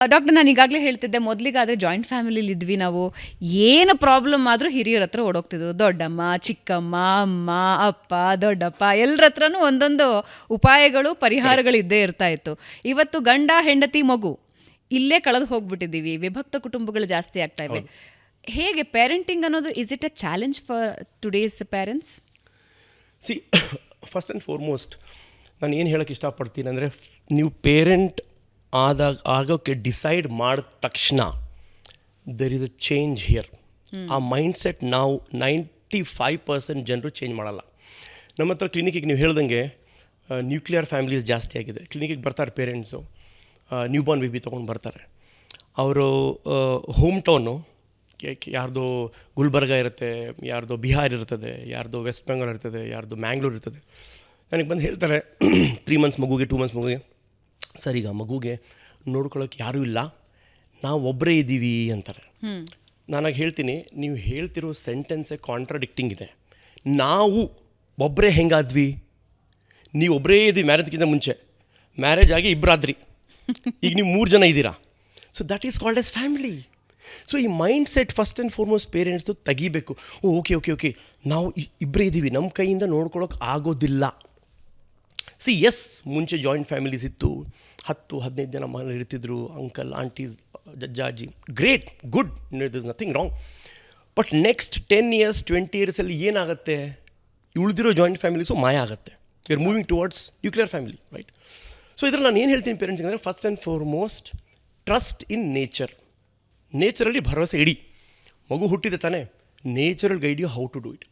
Doctor ನಾನು ಈಗಾಗಲೇ ಹೇಳ್ತಿದ್ದೆ ಮೊದಲಿಗಾದರೆ ಜಾಯಿಂಟ್ ಫ್ಯಾಮಿಲಿಲಿ ಇದ್ವಿ ನಾವು. ಏನು ಪ್ರಾಬ್ಲಮ್ ಆದರೂ ಹಿರಿಯರ ಹತ್ರ ಓಡೋಗ್ತಿದ್ರು. ದೊಡ್ಡಮ್ಮ ಚಿಕ್ಕಮ್ಮ ಅಮ್ಮ ಅಪ್ಪ ದೊಡ್ಡಪ್ಪ ಎಲ್ಲರ ಹತ್ರನೂ ಒಂದೊಂದು ಉಪಾಯಗಳು ಪರಿಹಾರಗಳು ಇದ್ದೇ ಇರ್ತಾ ಇತ್ತು. ಇವತ್ತು ಗಂಡ ಹೆಂಡತಿ ಮಗು ಇಲ್ಲೇ ಕಳೆದು ಹೋಗ್ಬಿಟ್ಟಿದ್ದೀವಿ. ವಿಭಕ್ತ ಕುಟುಂಬಗಳು ಜಾಸ್ತಿ ಆಗ್ತಾ ಇವೆ. ಹೇಗೆ ಪೇರೆಂಟಿಂಗ್ ಅನ್ನೋದು is it a challenge for today's parents see first and foremost ನಾನು ಏನು ಹೇಳೋಕ್ಕೆ ಇಷ್ಟಪಡ್ತೀನಿ ಅಂದರೆ ನೀವು ಪೇರೆಂಟ್ ಆದಾಗ ಆಗೋಕ್ಕೆ ಡಿಸೈಡ್ ಮಾಡಿದ ತಕ್ಷಣ there is a change here ಆ ಮೈಂಡ್ಸೆಟ್ ನಾವು ನೈಂಟಿ ಫೈವ್ ಪರ್ಸೆಂಟ್ ಜನರು ಚೇಂಜ್ ಮಾಡಲ್ಲ. ನಮ್ಮ ಹತ್ರ ಕ್ಲಿನಿಕಿಗೆ ನೀವು ಹೇಳ್ದಂಗೆ ನ್ಯೂಕ್ಲಿಯರ್ ಫ್ಯಾಮಿಲೀಸ್ ಜಾಸ್ತಿ ಆಗಿದೆ. ಕ್ಲಿನಿಕಿಗೆ ಬರ್ತಾರೆ ಪೇರೆಂಟ್ಸು ನ್ಯೂ ಬಾರ್ನ್ ಬೇಬಿ ತೊಗೊಂಡು ಬರ್ತಾರೆ. ಅವರು ಹೋಮ್ ಟೌನು ಯಾರ್ದೋ ಗುಲ್ಬರ್ಗ ಇರುತ್ತೆ, ಯಾರ್ದೋ ಬಿಹಾರ್ ಇರ್ತದೆ, ಯಾರ್ದೋ ವೆಸ್ಟ್ ಬೆಂಗಾಲ್ ಇರ್ತದೆ, ಯಾರ್ದೋ ಮ್ಯಾಂಗ್ಳೂರ್ ಇರ್ತದೆ. ನನಗೆ ಬಂದು ಹೇಳ್ತಾರೆ ತ್ರೀ ಮಂತ್ಸ್ ಮಗುಗೆ ಟೂ ಮಂತ್ಸ್ ಮಗುಗೆ. ಸರ್ ಈಗ ಮಗುಗೆ ನೋಡ್ಕೊಳ್ಳೋಕೆ ಯಾರೂ ಇಲ್ಲ ನಾವು ಒಬ್ಬರೇ ಇದ್ದೀವಿ ಅಂತಾರೆ. ನಾನಾಗ ಹೇಳ್ತೀನಿ ನೀವು ಹೇಳ್ತಿರೋ ಸೆಂಟೆನ್ಸೇ ಕಾಂಟ್ರಾಡಿಕ್ಟಿಂಗ್ ಇದೆ. ನಾವು ಒಬ್ಬರೇ ಹೆಂಗಾದ್ವಿ? ನೀವು ಒಬ್ಬರೇ ಇದ್ದೀವಿ ಮ್ಯಾರೇಜ್ಗಿಂತ ಮುಂಚೆ. ಮ್ಯಾರೇಜ್ ಆಗಿ ಇಬ್ಬರಾದ್ರಿ ಈಗ ನೀವು ಮೂರು ಜನ ಇದ್ದೀರಾ? So that is called as family so ಈ mindset first and foremost parents ತೆಗಿಬೇಕು. Oh okay okay okay. ನಾವು ಇಬ್ಬರೇ ಇದ್ದೀವಿ. ನಮ್ಮ ಕೈಯಿಂದ ನೋಡ್ಕೊಳ್ಳೋಕೆ ಆಗೋದಿಲ್ಲ. ಸಿ ಎಸ್ ಮುಂಚೆ ಜಾಯಿಂಟ್ ಫ್ಯಾಮಿಲೀಸ್ ಇತ್ತು. ಹತ್ತು, ಹದಿನೈದು ಜನ ಮನೇಲಿ ಇರ್ತಿದ್ರು uncle aunties ಜಜ್ಜಾಜಿ. Great good is nothing wrong but next ten years twenty ಇಯರ್ಸಲ್ಲಿ ಏನಾಗುತ್ತೆ? ಉಳಿದಿರೋ ಜಾಯಿಂಟ್ ಫ್ಯಾಮಿಲೀಸು ಮಾಯ ಆಗುತ್ತೆ. You are moving towards nuclear family right so ಇದ್ರಲ್ಲಿ ನಾನು ಏನು ಹೇಳ್ತೀನಿ ಪೇರೆಂಟ್ಸ್ ಅಂದರೆ first and foremost trust in nature ನೇಚರಲ್ಲಿ ಭರವಸೆ ಇಡಿ. ಮಗು ಹುಟ್ಟಿದೆ ತಾನೆ. Natural guide you how to do it